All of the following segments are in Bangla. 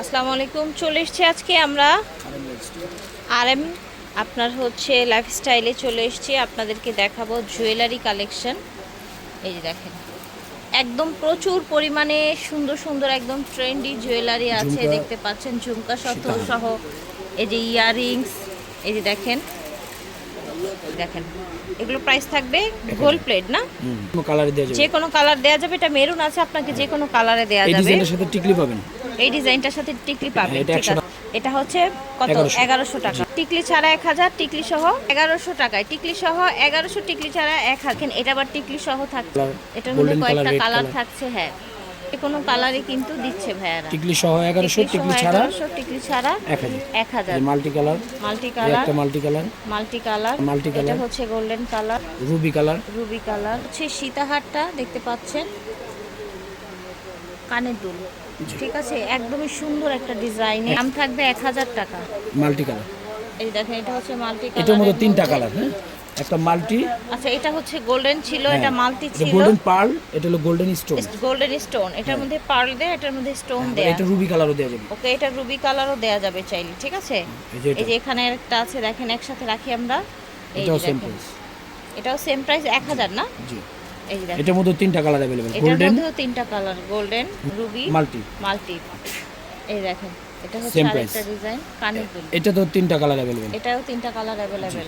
আসসালামু আলাইকুম চলে এসেছি আজকে আমরা। আর এম আপনার হচ্ছে লাইফস্টাইলে চলে এসেছি। আপনাদেরকে দেখাবো জুয়েলারি কালেকশন এই যে দেখেন একদম প্রচুর পরিমাণে সুন্দর সুন্দর একদম ট্রেন্ডি জুয়েলারি আছে দেখতে পাচ্ছেন ঝুমকা সহ সহ। এই যে ইয়াররিংস এই যে দেখেন দেখেন এগুলো প্রাইস থাকবে গোল্ড প্লেট না? কোনো কালারে দেওয়া যে কোনো কালার দেওয়া যাবে এটা মেরুন আছে আপনাকে যে কোনো কালারে দেওয়া এই যাবে। সাথে টিকলি পাবেন। এই ডিজাইনটার সাথে টিকলি হ্যাঁ, ঠিক আছে। এটা হচ্ছে কত? এগারোশো। টাকা। টিকলি ছাড়া এক হাজার টিকলি সহ এগারোশো টাকায়। টিকলি সহ এগারোশো টিকলি ছাড়া এক হাজার। এটা আবার টিকলি সহ থাকছে। এটার মধ্যে কয়েকটা কালার থাকছে হ্যাঁ। কোনো কালারই কিন্তু দিচ্ছে ভাইয়ারা। টিকলি সহ এগারোশো টিকলি ছাড়া টিকলি ছাড়া এক হাজার। মাল্টি কালার মাল্টি কালার একটা multi colour multi colour Multi এটা হচ্ছে golden colour ruby colour ruby colour হচ্ছে সীতাহারটা দেখতে পাচ্ছেন। কানের দুল। ঠিক আছে একদমই সুন্দর একটা ডিজাইন। দাম থাকবে এক হাজার টাকা। Multi colour. এই দেখেন এটা হচ্ছে মাল্টি কালার এটার মধ্যে তিনটা কালার হ্যাঁ? একটা মাল্টি। আচ্ছা এটা হচ্ছে গোল্ডেন ছিল এটা মাল্টি ছিল। গোল্ডেন পার্ল এটা হলো গোল্ডেন স্টোন গোল্ডেন স্টোন এটার মধ্যে পার্ল দেয়া এটার মধ্যে স্টোন দেয়া। এটা রুবি কালারও দেওয়া যাবে। ওকে এটা রুবি কালারও দেয়া যাবে চাইলে ঠিক আছে? এই যে এখানে একটা আছে দেখেন একসাথে রাখি আমরা। এটাও সেম। প্রাইস এটাও সেম প্রাইস এক হাজার না? জি। এটার মধ্যে তিনটা কালার এটার গোল্ডেন মধ্যেও তিনটা colour golden ruby multi multi এই দেখেন এটা হচ্ছে আরেকটা ডিজাইন কানের দুল এটা তো তিনটা কালার অ্যাভেলেবেল এটাও তিনটা কালার অ্যাভেলেবেল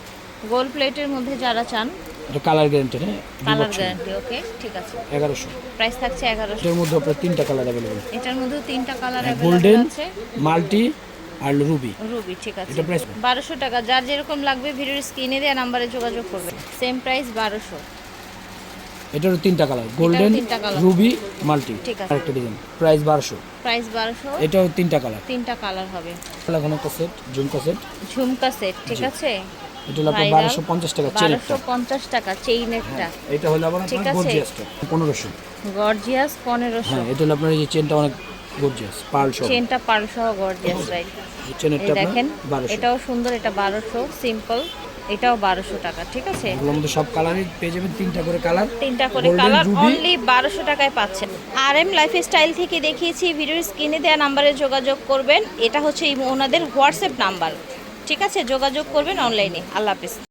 গোল্ড প্লেটের মধ্যে যারা চান এটা কালার গ্যারান্টি হ্যাঁ? কালার গ্যারান্টি ওকে ঠিক আছে। এগারোশো। প্রাইস থাকছে এগারোশো। এটার মধ্যে আপনার তিনটা কালার অ্যাভেলেবেল এটার মধ্যেও তিনটা কালার अवेलेबल গোল্ডেন মাল্টি আর রুবি রুবি ঠিক আছে। এটা প্রাইস বারোশো টাকা। যার যেরকম লাগবে ভিডিওর স্ক্রিনে দেওয়া নাম্বারে যোগাযোগ করবে সেম প্রাইস বারোশো। এটারও তিনটা কালার গোল্ডেন। রুবি মাল্টি আরেকটা ডিজাইন প্রাইস বারোশো। প্রাইস বারোশো। এটাও তিনটা কালার তিনটা কালার হবে। একটা সেট ঝুমকা সেট ঝুমকা সেট ঠিক আছে? এটা হলো আপনার বারোশো পঞ্চাশ টাকা চেন বারোশো পঞ্চাশ টাকা চেইনেরটা এটা হলো আবার ঠিক আছে। পনেরোশো। গর্জিয়াস পনেরোশো। হ্যাঁ এটা হলো আপনার এই চেনটা অনেক গর্জিয়াস পার্ল সহ। চেনটা পার্ল সহ গর্জিয়াস রাইট চেনেরটা দেখেন এটাও সুন্দর এটা বারোশো সিম্পল এটাও বারোশো টাকা ঠিক আছে? মধ্যে সব কালারই পেয়ে যাবেন তিনটা করে কালার তিনটা করে কালার অনলি বারোশো টাকায় পাচ্ছেন। আর এম লাইফ স্টাইল থেকে দেখিয়েছি ভিডিওর স্ক্রিনে দেওয়া নাম্বারে যোগাযোগ করবেন। এটা হচ্ছে ওনাদের হোয়াটসঅ্যাপ নাম্বার ঠিক আছে? যোগাযোগ করবেন অনলাইনে আল্লাহ হাফিজ।